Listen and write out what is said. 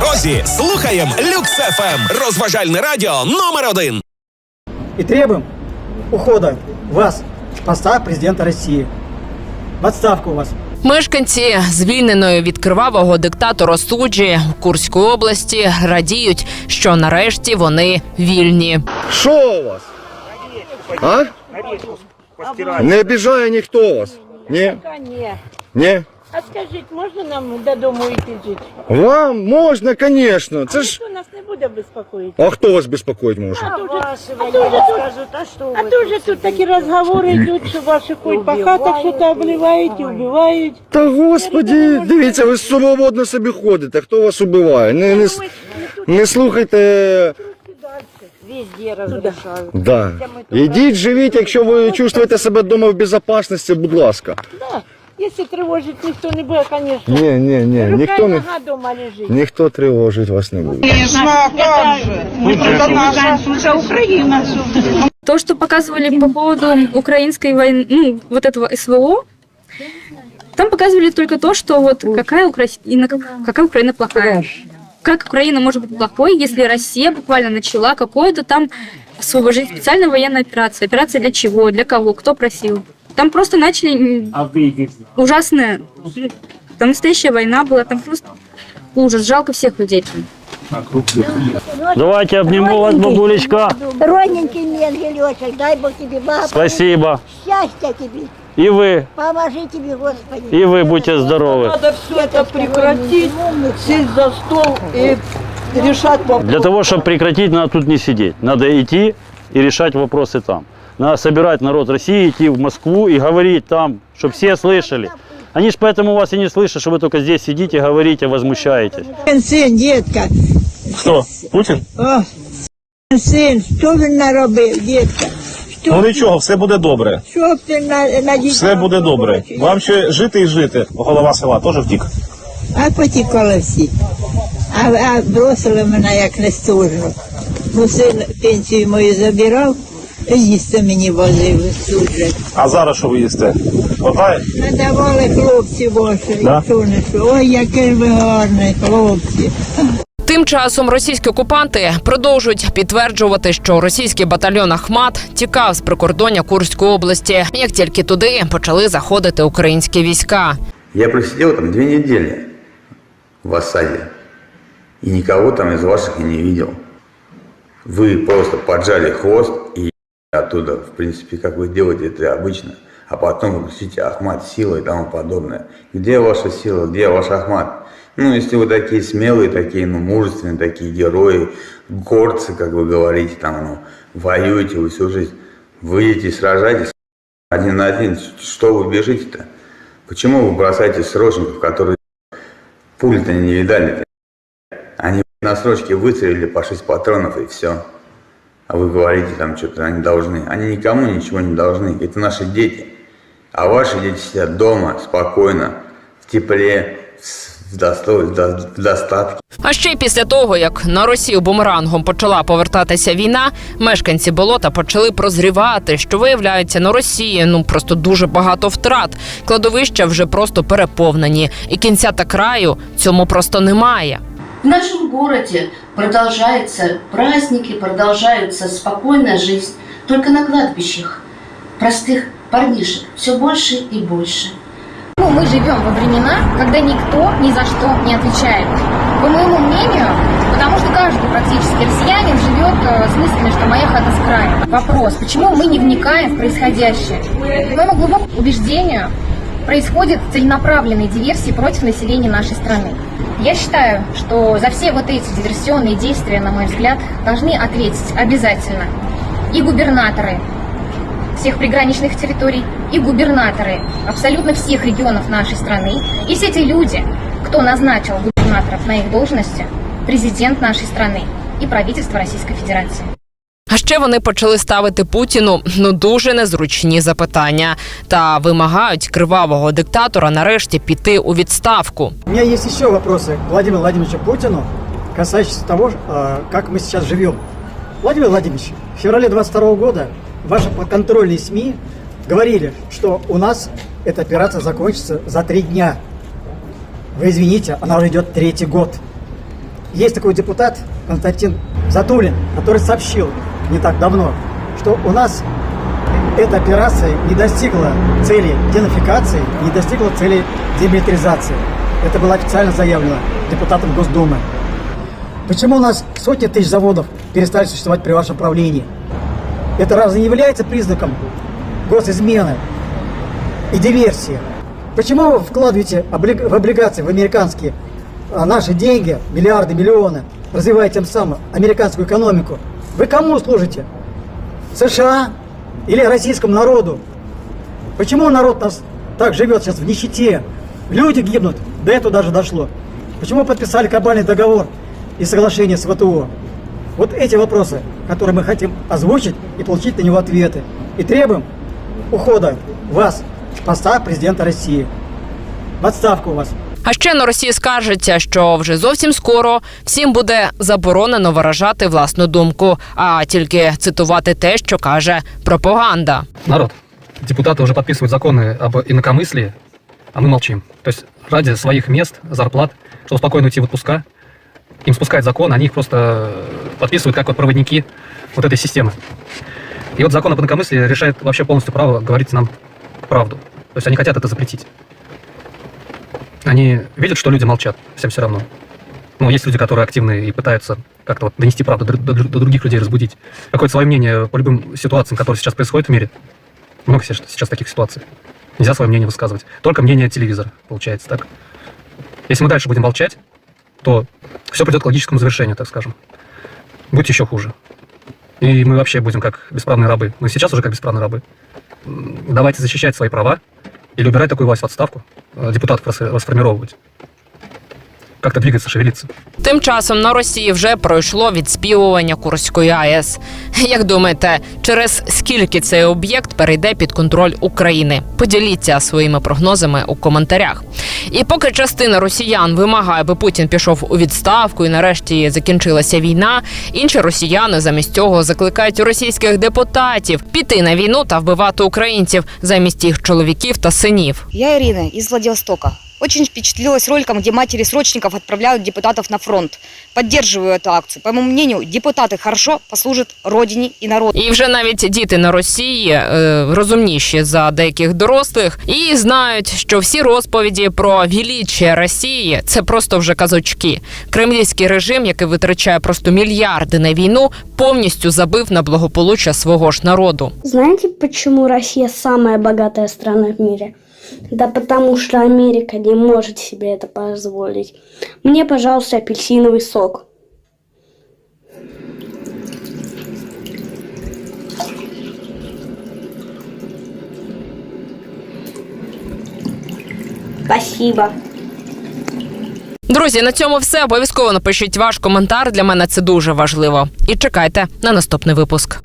дорозі слухаєм Люкс ФМ. Розважальне радіо номер один. и требуем ухода вас с поста президента России. В отставку вас. Мешканці звільненої від кривавого диктатора суджі Курської області радіють, що нарешті вони вільні. Що у вас? А? Не обіжає ніхто вас. Ні? Ні. А скажіть, можна нам додому йти жити? Вам можна, звісно. Це ж. Нас не буде безпокоїти? А хто вас безпокоїть може? А то вже, а то вже тут, а то вже тут такі розговори йдуть, що ваші ходять по хатах, що то обливають і вбивають. Та господі, дивіться, ви свободно собі ходите. Хто вас убиває? Не, не, с- не слухайте. Везде розрішають. Да. Ідіть, живіть, якщо ви чувствуєте себе вдома в безпечності, будь ласка. Да. Якщо тривожить ніхто не буде, звісно. Ні, ні, ні, Рука ніхто і не. нога дома лежить. Ніхто тривожить вас не буде. То, что показывали по поводу украинской войны, ну, вот этого СВО, там показывали только то, что вот какая Украина, какая Украина плохая. Как Украина может быть плохой, если Россия буквально начала какую-то там освобождение, специальная военная операция. Операция для чего, для кого, кто просил. Там просто начали м, ужасная, там настоящая война была, там просто ужас, жалко всех людей. Давайте обниму вас, бабулечка. Родненький мне, ангелечек, дай Бог тебе, баба, Спасибо. счастья тебе, И вы, поможи тебе, Господи. и вы будьте здоровы. Надо все это прекратить, сесть за стол и решать вопрос. Для того, чтобы прекратить, надо тут не сидеть. Надо идти и решать вопросы там. Надо собирать народ России, идти в Москву и говорить там, чтобы все слышали. Они же поэтому вас и не слышат, что вы только здесь сидите, говорите, возмущаетесь. Син, дітка, Кто? Путин? о, син, що він наробив, дітка? Що, Ну нічого, все буде добре. що б ти на, на дітей Все буде добре. хочеш? Вам ще жити і жити. Голова села теж втік. А потікали всі. А, а бросили мене як нестужно. Ну, син пенсію мою забирав, їсти мені возив служать. А зараз що ви їсте? Хватає? Надавали хлопці ваші, Да? що. Ой, який ви гарний хлопці. Тим часом російські окупанти продовжують підтверджувати, що російський батальйон Ахмат тікав з прикордоння Курської області, як тільки туди почали заходити українські війська. Я просидел там две недели в осаде. И никого там из ваших я не видел. Вы просто поджали хвост и оттуда, в принципе, как вы делаете это обычно. А потом вы кричите Ахмат, сила и тому подобное. Где ваша сила, где ваш Ахмат? Ну, если вы такие смелые, такие, ну, мужественные, такие герои, горцы, как вы говорите, там, ну, воюете вы всю жизнь, выйдете, сражайтесь один на один, что вы бежите-то? Почему вы бросаете срочников, которые пули-то не видали-то? Они на срочке выстрелили по 6 патронов и все. А вы говорите там что-то, они должны. Они никому ничего не должны. Это наши дети. А ваши дети сидят дома спокойно, в тепле, в, досто- в до- в достатке. А ще після того, як на Росію бумерангом почала повертатися війна, мешканці болота почали прозрівати, що виявляється на Росії ну просто дуже багато втрат. Кладовища вже просто переповнені, і кінця та краю цьому просто немає. В нашем городе продолжаются праздники, продолжается спокойная жизнь. Только на кладбищах простых парнишек все больше и больше. Ну, мы живем во времена, когда никто ни за что не отвечает. По моему мнению, потому что каждый практически россиянин живет э, с мыслями, что моя хата с краю. Вопрос, почему мы не вникаем в происходящее? По моему глубокому убеждению, происходят целенаправленные диверсии против населения нашей страны. Я считаю, что за все вот эти диверсионные действия, на мой взгляд, должны ответить обязательно и губернаторы, всех приграничных территорий и губернаторы абсолютно всех регионов нашей страны. И все те люди, кто назначил губернаторов на их должности, президент нашей страны и правительство Российской Федерации. А ще вони почали ставити Путіну ну дуже незручні запитання та вимагають кривавого диктатора нарешті піти у відставку. У меня есть еще вопросы к Владимиру Владимировичу Путину, касающиеся того, э, как мы сейчас живем. Владимир Владимирович, в феврале 22 года ваши подконтрольные СМИ говорили, что у нас эта операция закончится за три дня. Вы извините, она уже идет третий год. есть такой депутат Константин Затулин, который сообщил Не так давно, что у нас эта операция не достигла цели денацификации, не достигла цели демилитаризации. Это было официально заявлено депутатом Госдумы. Почему у нас сотни тысяч заводов перестали существовать при вашем правлении? Это разве не является признаком госизмены и диверсии? Почему вы вкладываете в облигации, в американские, а, наши деньги, миллиарды, миллионы, развивая тем самым американскую экономику? Вы кому служите? США или российскому народу? Почему народ у нас так живет сейчас в нищете? Люди гибнут, до этого даже дошло. Почему подписали кабальный договор и соглашение с ВТО? Вот эти вопросы, которые мы хотим озвучить и получить на него ответы. И требуем ухода вас с поста президента России. В отставку вас. А ще на Росії скаржиться, що вже зовсім скоро всім буде заборонено виражати власну думку, а тільки цитувати те, що каже пропаганда. Народ, депутаты уже подписывают законы об инакомыслии, а мы молчим. То есть ради своих мест, зарплат, чтобы спокойно уйти в отпуска, им спускают закон, они их просто подписывают как вот проводники вот этой системы. И вот закон об инакомыслии решает вообще полностью право говорить нам правду. То есть они хотят это запретить. Они видят, что люди молчат, всем все равно. Ну, есть люди, которые активны и пытаются как-то вот донести правду до, до- до других людей, разбудить. Какое-то свое мнение по любым ситуациям, которые сейчас происходят в мире. Много сейчас, таких ситуаций. Нельзя свое мнение высказывать. Только мнение телевизора, получается так. Если мы дальше будем молчать, то все придет к логическому завершению, так скажем. Будет еще хуже. И мы вообще будем как бесправные рабы. Мы сейчас уже как бесправные рабы. Давайте защищать свои права или убирать такую власть в отставку, э, депутатов рас- расформировывать. Как-то двигаться, шевелиться. Тим часом на Росії вже пройшло відспівування Курської АЕС. Як думаєте, через скільки цей об'єкт перейде під контроль України? Поділіться своїми прогнозами у коментарях. І поки частина росіян вимагає, аби Путін пішов у відставку і нарешті закінчилася війна, інші росіяни замість цього закликають російських депутатів піти на війну та вбивати українців замість їх чоловіків та синів. Я Ирина из Владивостока. Очень впечатлилась роликом, где матери срочников отправляют депутатов на фронт. Поддерживаю эту акцию. По моему мнению, депутаты хорошо послужат родине и народу. І вже навіть діти на Росії е, розумніші за деяких дорослих і знають, що всі розповіді про величие Росії це просто вже казочки. Кремлівський режим, який витрачає просто мільярди на війну, повністю забив на благополуччя свого ж народу. Знаете, почему Россия самая богатая страна в мире? Да потому что Америка не может себе это позволить. Мне, пожалуйста, апельсиновый сок. Спасибо. Друзі, на цьому все. Обов'язково напишіть ваш коментар. Для мене це дуже важливо. І чекайте на наступний випуск.